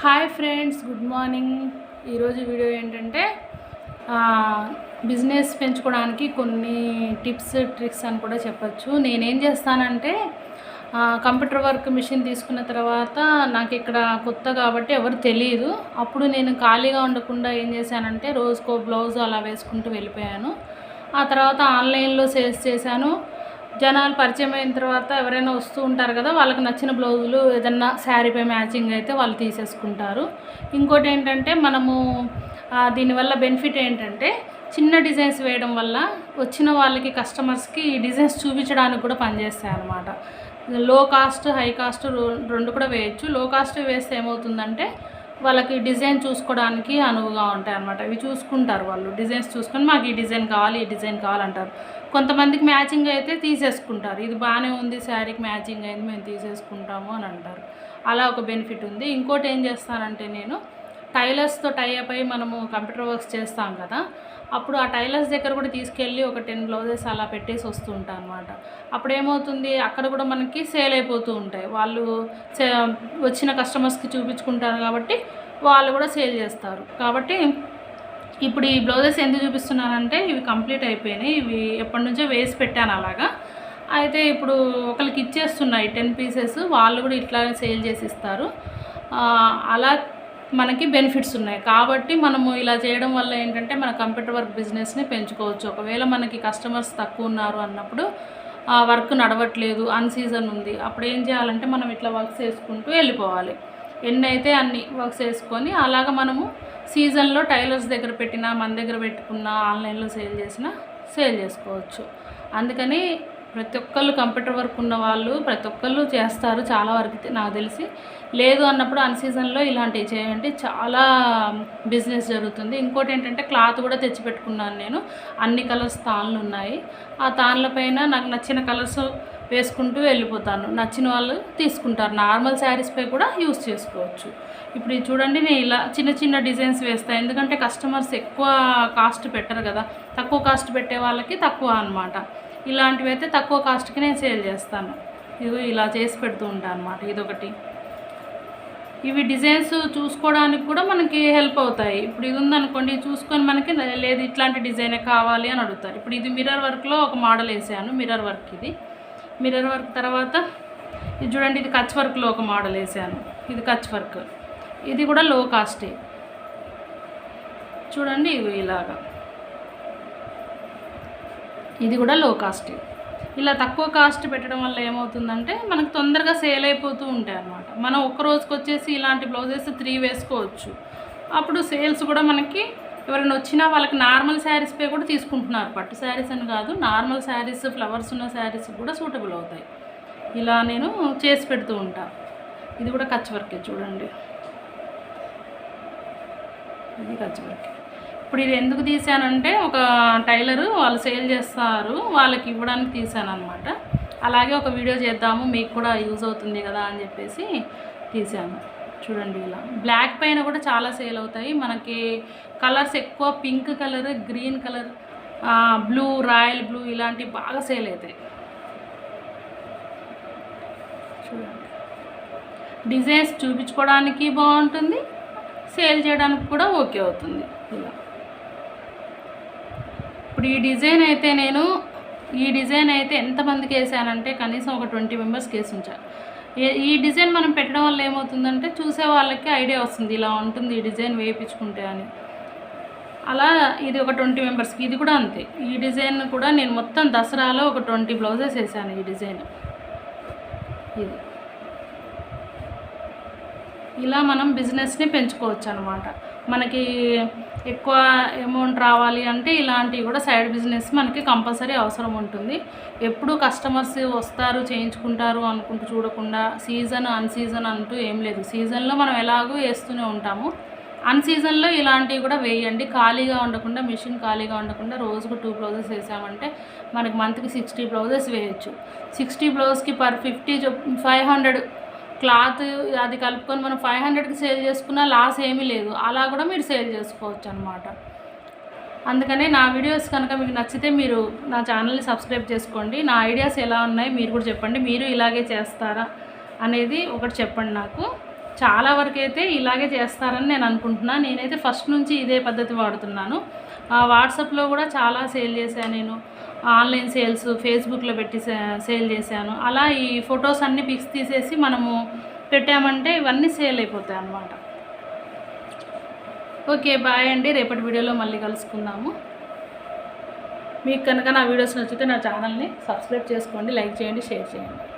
Hi friends good morning. ఈరోజు video ఏంటంటే business పెంచుకోవడానికి కొన్ని టిప్స్ ట్రిక్స్ అని కూడా చెప్పచ్చు. నేనేం చేస్తానంటే కంప్యూటర్ వర్క్ మిషన్ తీసుకున్న తర్వాత నాకు ఇక్కడ కొత్త కాబట్టి ఎవరు తెలియదు అప్పుడు నేను ఖాళీగా ఉండకుండా ఏం చేశానంటే రోజుకో బ్లౌజ్ అలా వేసుకుంటూ వెళ్ళిపోయాను. ఆ తర్వాత ఆన్లైన్లో సేల్స్ చేశాను. జనాలు పరిచయం అయిన తర్వాత ఎవరైనా వస్తూ ఉంటారు కదా వాళ్ళకి నచ్చిన బ్లౌజులు ఏదన్నా శారీపై మ్యాచింగ్ అయితే వాళ్ళు తీసేసుకుంటారు. ఇంకోటి ఏంటంటే మనము దీనివల్ల బెనిఫిట్ ఏంటంటే చిన్న డిజైన్స్ వేయడం వల్ల వచ్చిన వాళ్ళకి కస్టమర్స్కి ఈ డిజైన్స్ చూపించడానికి కూడా పనిచేస్తాయి అన్నమాట లో కాస్ట్ హై కాస్ట్ రెండు కూడా వేయచ్చు. లో కాస్ట్ వేస్తే ఏమవుతుందంటే వాళ్ళకి డిజైన్ చూసుకోవడానికి అనువుగా ఉంటాయి అన్నమాట. ఇవి చూసుకుంటారు వాళ్ళు. డిజైన్స్ చూసుకొని మాకు ఈ డిజైన్ కావాలి ఈ డిజైన్ కావాలంటారు. కొంతమందికి మ్యాచింగ్ అయితే తీసేసుకుంటారు. ఇది బాగానే ఉంది శారీకి మ్యాచింగ్ అయింది మేము తీసేసుకుంటాము అని అంటారు. అలా ఒక బెనిఫిట్ ఉంది. ఇంకోటి ఏం చేస్తానంటే నేను టైలర్స్తో టై అయిపోయి మనము కంప్యూటర్ వర్క్స్ చేస్తాం కదా అప్పుడు ఆ టైలర్స్ దగ్గర కూడా తీసుకెళ్ళి ఒక టెన్ బ్లౌజెస్ అలా పెట్టేసి వస్తూ ఉంటాను అనమాట అప్పుడు ఏమవుతుంది అక్కడ కూడా మనకి సేల్ అయిపోతూ ఉంటాయి. వాళ్ళు సే- వచ్చిన కస్టమర్స్కి చూపించుకుంటారు కాబట్టి వాళ్ళు కూడా సేల్ చేస్తారు. కాబట్టి ఇప్పుడు ఈ బ్లౌజెస్ ఎందుకు చూపిస్తున్నానంటే ఇవి కంప్లీట్ అయిపోయినాయి. ఇవి ఎప్పటి నుంచో వేసి పెట్టాను అలాగా. అయితే ఇప్పుడు ఒకరికి ఇచ్చేస్తున్నాయి టెన్ పీసెస్ వాళ్ళు కూడా ఇట్లా సేల్ చేసి ఇస్తారు. అలా మనకి బెనిఫిట్స్ ఉన్నాయి. కాబట్టి మనము ఇలా చేయడం వల్ల ఏంటంటే మన కంప్యూటర్ వర్క్ బిజినెస్ని పెంచుకోవచ్చు. ఒకవేళ మనకి కస్టమర్స్ తక్కువ ఉన్నారు అన్నప్పుడు ఆ వర్క్ నడవట్లేదు అన్ సీజన్ ఉంది. అప్పుడు ఏం చేయాలంటే మనం ఇట్లా వర్క్స్ వేసుకుంటూ వెళ్ళిపోవాలి. ఎన్ని అయితే అన్ని వర్క్స్ వేసుకొని అలాగ మనము సీజన్లో టైలర్స్ దగ్గర పెట్టినా మన దగ్గర పెట్టుకున్నా ఆన్లైన్లో సేల్ చేసినా సేల్ చేసుకోవచ్చు. అందుకని ప్రతి ఒక్కళ్ళు కంప్యూటర్ వర్క్ ఉన్న వాళ్ళు ప్రతి ఒక్కళ్ళు చేస్తారు చాలా వరకు నాకు తెలిసి. లేదు అన్నప్పుడు అన్ సీజన్లో ఇలాంటివి చేయండి. చాలా బిజినెస్ జరుగుతుంది. ఇంకోటి ఏంటంటే క్లాత్ కూడా తెచ్చి పెట్టుకున్నాను నేను. అన్ని కలర్స్ తాన్లు ఉన్నాయి. ఆ తాన్ల పైన నాకు నచ్చిన కలర్స్ వేసుకుంటూ వెళ్ళిపోతాను. నచ్చిన వాళ్ళు తీసుకుంటారు. నార్మల్ శారీస్పై కూడా యూస్ చేసుకోవచ్చు. ఇప్పుడు ఇది చూడండి నేను ఇలా చిన్న చిన్న డిజైన్స్ వేస్తాను ఎందుకంటే కస్టమర్స్ ఎక్కువ కాస్ట్ పెట్టరు కదా. తక్కువ కాస్ట్ పెట్టే వాళ్ళకి తక్కువ అనమాట ఇలాంటివి అయితే తక్కువ కాస్ట్కి నేను సేల్ చేస్తాను. ఇది ఇలా చేసి పెడుతూ ఉంటాను అనమాట ఇదొకటి. ఇవి డిజైన్స్ చూసుకోవడానికి కూడా మనకి హెల్ప్ అవుతాయి. ఇప్పుడు ఇది ఉందనుకోండి చూసుకొని మనకి లేదు ఇట్లాంటి డిజైనే కావాలి అని అడుగుతారు. ఇప్పుడు ఇది మిర్రర్ వర్క్లో ఒక మోడల్ వేసాను మిర్రర్ వర్క్ ఇది. మిర్రర్ వర్క్ తర్వాత ఇది చూడండి ఇది కచ్ వర్క్లో ఒక మోడల్ వేసాను. ఇది కచ్ వర్క్. ఇది కూడా లో కాస్టే చూడండి ఇవి ఇలాగా. ఇది కూడా లో కాస్ట్ ఇలా తక్కువ కాస్ట్ పెట్టడం వల్ల ఏమవుతుందంటే మనకు తొందరగా సేల్ అయిపోతూ ఉంటాయి అన్నమాట. మనం ఒక్క రోజుకి వచ్చేసి ఇలాంటి బ్లౌజెస్ త్రీ వేసుకోవచ్చు. అప్పుడు సేల్స్ కూడా మనకి ఎవరైనా వచ్చినా వాళ్ళకి నార్మల్ శారీస్పై కూడా తీసుకుంటున్నారు. పట్టు శారీస్ అని కాదు నార్మల్ శారీస్ ఫ్లవర్స్ ఉన్న శారీస్ కూడా సూటబుల్ అవుతాయి. ఇలా నేను చేసి పెడుతూ ఉంటాను ఇది కూడా కచ్ వర్కే చూడండి. ఇది కచ్ వర్కే ఇప్పుడు ఇది ఎందుకు తీసానంటే ఒక టైలరు వాళ్ళు సేల్ చేస్తారు వాళ్ళకి ఇవ్వడానికి తీసాను అనమాట అలాగే ఒక వీడియో చేద్దాము మీకు కూడా యూజ్ అవుతుంది కదా అని చెప్పేసి తీసాను చూడండి ఇలా. బ్లాక్ పైన కూడా చాలా సేల్ అవుతాయి. మనకి కలర్స్ ఎక్కువ pink colour green colour blue royal blue ఇలాంటివి బాగా సేల్ అవుతాయి. చూడండి. డిజైన్స్ చూపించుకోవడానికి బాగుంటుంది సేల్ చేయడానికి కూడా ఓకే అవుతుంది. ఇలా. ఇప్పుడు ఈ డిజైన్ అయితే నేను ఈ డిజైన్ అయితే ఎంతమందికి వేసానంటే కనీసం ఒక ట్వంటీ మెంబర్స్కి వేసి ఉంచాను ఈ డిజైన్ మనం పెట్టడం వల్ల ఏమవుతుందంటే చూసే వాళ్ళకి ఐడియా వస్తుంది ఇలా ఉంటుంది ఈ డిజైన్ వేయించుకుంటే అని. అలా ఇది ఒక ట్వంటీ మెంబర్స్కి ఇది కూడా అంతే. ఈ డిజైన్ కూడా నేను మొత్తం దసరాలో ఒక ట్వంటీ బ్లౌజెస్ వేసాను ఈ డిజైన్. ఇది. ఇలా మనం బిజినెస్ని పెంచుకోవచ్చు అనమాట మనకి ఎక్కువ అమౌంట్ రావాలి అంటే ఇలాంటివి కూడా సైడ్ బిజినెస్ మనకి కంపల్సరీ అవసరం ఉంటుంది. ఎప్పుడు కస్టమర్స్ వస్తారు చేయించుకుంటారు అనుకుంటూ చూడకుండా సీజన్ అన్ సీజన్ అంటూ ఏం లేదు. సీజన్లో మనం ఎలాగో వేస్తూనే ఉంటాము. అన్ సీజన్లో ఇలాంటివి కూడా వేయండి. ఖాళీగా ఉండకుండా మిషన్ ఖాళీగా ఉండకుండా రోజుకు టూ బ్లౌజెస్ వేసామంటే మనకి మంత్కి సిక్స్టీ బ్లౌజెస్ వేయచ్చు. సిక్స్టీ బ్లౌజ్కి per fifty five hundred cloth అది కలుపుకొని మనం ఫైవ్ హండ్రెడ్కి సేల్ చేసుకున్నా లాస్ ఏమీ లేదు. అలా కూడా మీరు సేల్ చేసుకోవచ్చు అనమాట అందుకనే నా వీడియోస్ కనుక మీకు నచ్చితే మీరు నా ఛానల్ని సబ్స్క్రైబ్ చేసుకోండి. నా ఐడియాస్ ఎలా ఉన్నాయి మీరు కూడా చెప్పండి. మీరు ఇలాగే చేస్తారా అనేది ఒకటి చెప్పండి నాకు. చాలా వరకు అయితే ఇలాగే చేస్తారని నేను అనుకుంటున్నాను నేనైతే ఫస్ట్ నుంచి ఇదే పద్ధతి వాడుతున్నాను. ఆ, వాట్సాప్లో కూడా చాలా సేల్ చేశాను నేను. ఆన్లైన్ సేల్స్ ఫేస్బుక్లో పెట్టి సేల్ చేశాను. అలా ఈ ఫొటోస్ అన్ని పిక్స్ తీసేసి మనము పెట్టామంటే ఇవన్నీ సేల్ అయిపోతాయి అన్నమాట. ఓకే బాయ్ అండి. రేపటి వీడియోలో మళ్ళీ కలుసుకుందాము. మీకు కనుక నా వీడియోస్ నచ్చితే నా ఛానల్ని సబ్స్క్రైబ్ చేసుకోండి లైక్ చేయండి షేర్ చేయండి.